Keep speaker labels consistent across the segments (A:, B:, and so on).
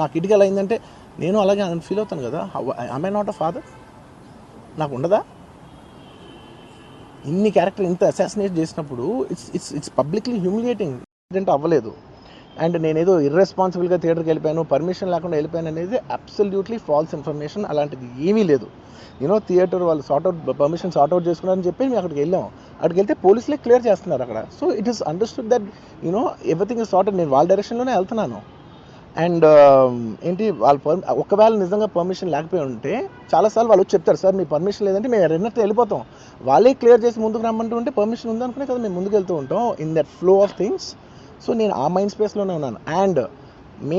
A: నాకు కిడ్కి ఎలా అయిందంటే నేను అలాగే ఫీల్ అవుతాను కదా. ఐ నాట్ అ ఫాదర్ నాకు ఉండదా? ఇన్ని క్యారెక్టర్ ఇంత అసాసినేట్ చేసినప్పుడు it's it's it's publicly humiliating incident అవ్వలేదు. అండ్ నేనేదో ఇర్రెస్పాన్సిబుల్గా థియేటర్కి వెళ్ళిపోయాను పర్మిషన్ లేకుండా వెళ్ళిపోయాను అనేది అబ్సల్యూట్లీ ఫాల్స్ ఇన్ఫర్మేషన్ అలాంటిది ఏమీ లేదు. యూనో థియేటర్ వాళ్ళు sort out permission sort out చేసుకున్నారని చెప్పి మేము అక్కడికి వెళ్ళాం అక్కడికి వెళ్తే పోలీసులే క్లియర్ చేస్తున్నారు అక్కడ. So it is understood that you know everything is sorted నేను వాళ్ళ డైరెక్షన్లోనే వెళ్తున్నాను. అండ్ um, ఏంటి వాళ్ళు ఒకవేళ నిజంగా పర్మిషన్ లేకపోయి ఉంటే చాలాసార్లు వాళ్ళు చెప్తారు సార్ మీ పర్మిషన్ లేదంటే మేము రెండంటే వెళ్ళిపోతాం. వాళ్ళే క్లియర్ చేసి ముందుకు రమ్మంటూ ఉంటే పర్మిషన్ ఉందనుకునే కదా మేము ముందుకు వెళ్తూ ఉంటాం in that flow of things. So నేను ఆ మైండ్ స్పేస్లోనే ఉన్నాను. అండ్ మీ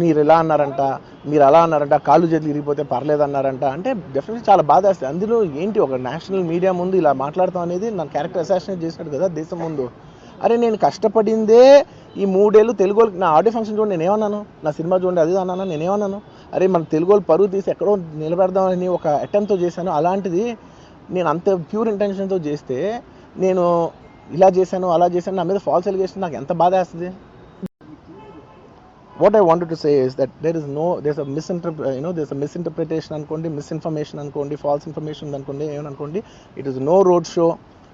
A: మీరు ఇలా అన్నారంట మీరు అలా అన్నారంట కాళ్ళు చేతులు ఇరిగిపోతే పర్లేదు అన్నారంట అంటే డెఫినెట్లీ చాలా బాధ వేస్తుంది. అందులో ఏంటి ఒక నేషనల్ మీడియా ముందు ఇలా మాట్లాడతాం అనేది నా క్యారెక్టర్ అసాసినేట్ చేసినట్టు కదా దేశం ముందు. అరే నేను కష్టపడిందే ఈ మూడేళ్ళు తెలుగు వాళ్ళకి నా ఆడియో ఫంక్షన్ చూడండి నేనేమన్నాను? నా సినిమా చూడండి అది అన్నాను నేనేమన్నాను? అరే మన తెలుగు వాళ్ళు పరువు తీసి ఎక్కడో నిలబెడదామని ఒక అటెంప్ట్తో చేశాను. అలాంటిది నేను అంత ప్యూర్ ఇంటెన్షన్తో చేస్తే నేను ఇలా చేశాను అలా చేశాను నా మీద ఫాల్స్ ఎలిగేషన్ నాకు ఎంత బాధ వేస్తుంది? What I wanted to say is that there is no there's a misinterp you know there's a misinterpretation అనుకోండి మిస్ఇన్ఫర్మేషన్ అనుకోండి ఫాల్స్ ఇన్ఫర్మేషన్ అనుకోండి ఏమనుకోండి it is no road show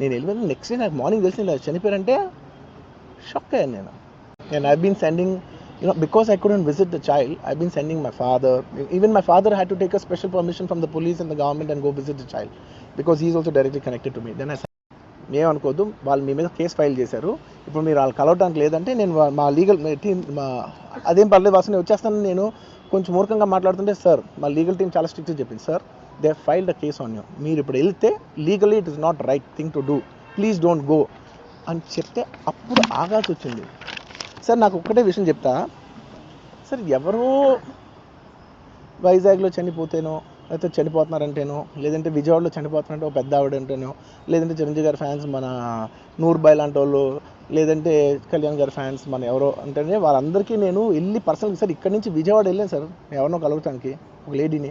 A: నేను వెళ్ళిపోయిన నెక్స్ట్ డే నాకు మార్నింగ్ తెలిసిన లేదు చనిపోయారంటే షాక్ అయ్యాను నేను. And I been sending you know because I couldn't visit the child I been sending my father even my father had to take a special permission from the police and the government and go visit the child because is also directly connected to me then I ఏమనుకోద్దు వాళ్ళు మీ మీద case file చేశారు. ఇప్పుడు మీరు వాళ్ళు కలవడానికి లేదంటే నేను మా లీగల్ టీమ్ మా అదేం పర్లేదు వాసు నేను వచ్చేస్తాను నేను కొంచెం మూర్ఖంగా మాట్లాడుతుంటే సార్ మా లీగల్ టీం చాలా స్ట్రిక్ట్ చెప్పింది sir they filed a case on you మీరు ఇప్పుడు వెళ్తే legally it is not right thing to do please don't go అని చెప్తే అప్పుడు ఆగాల్సి వచ్చింది. సార్ నాకు ఒక్కటే విషయం చెప్తా. సార్ ఎవరో వైజాగ్లో చనిపోతేనో లేకపోతే చనిపోతున్నారంటేనో లేదంటే విజయవాడలో చనిపోతున్నారంటే ఒక పెద్ద ఆవిడ అంటేనో లేదంటే చిరంజీవి గారి ఫ్యాన్స్ మన నూర్బాయ్ లాంటి వాళ్ళు లేదంటే కళ్యాణ్ గారి ఫ్యాన్స్ మన ఎవరో అంటేనే వాళ్ళందరికీ నేను వెళ్ళి పర్సనల్గా సార్ ఇక్కడి నుంచి విజయవాడ వెళ్ళాను సార్ ఎవరినో కలవటానికి ఒక లేడీని.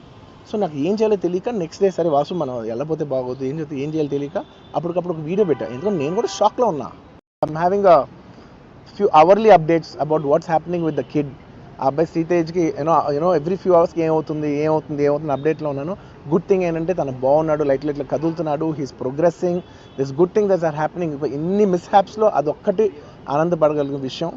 A: సో నాకు ఏం చేయాలో తెలియక నెక్స్ట్ డే సరే వాసు మనం వెళ్ళపోతే బాగోదు ఏం చేస్తే ఏం చేయాలో తెలియక అప్పటికప్పుడు ఒక వీడియో పెట్టా. ఎందుకంటే నేను కూడా షాక్లో ఉన్నా. I'm having a few hourly updates about what's happening with the kid ఆ అబ్బాయి శ్రీతేజ్కి you know you know every few అవర్స్కి ఏమవుతుంది ఏమవుతుంది ఏమవుతుంది అప్డేట్లో ఉన్నాను. గుడ్ థింగ్ ఏంటంటే తను బాగున్నాడు లైట్ లైట్లు కదులుతున్నాడు he's progressing this good thing that's are happening ఇన్ని మిస్ హ్యాప్స్లో అదొక్కటి ఆనందపడగలిగిన విషయం.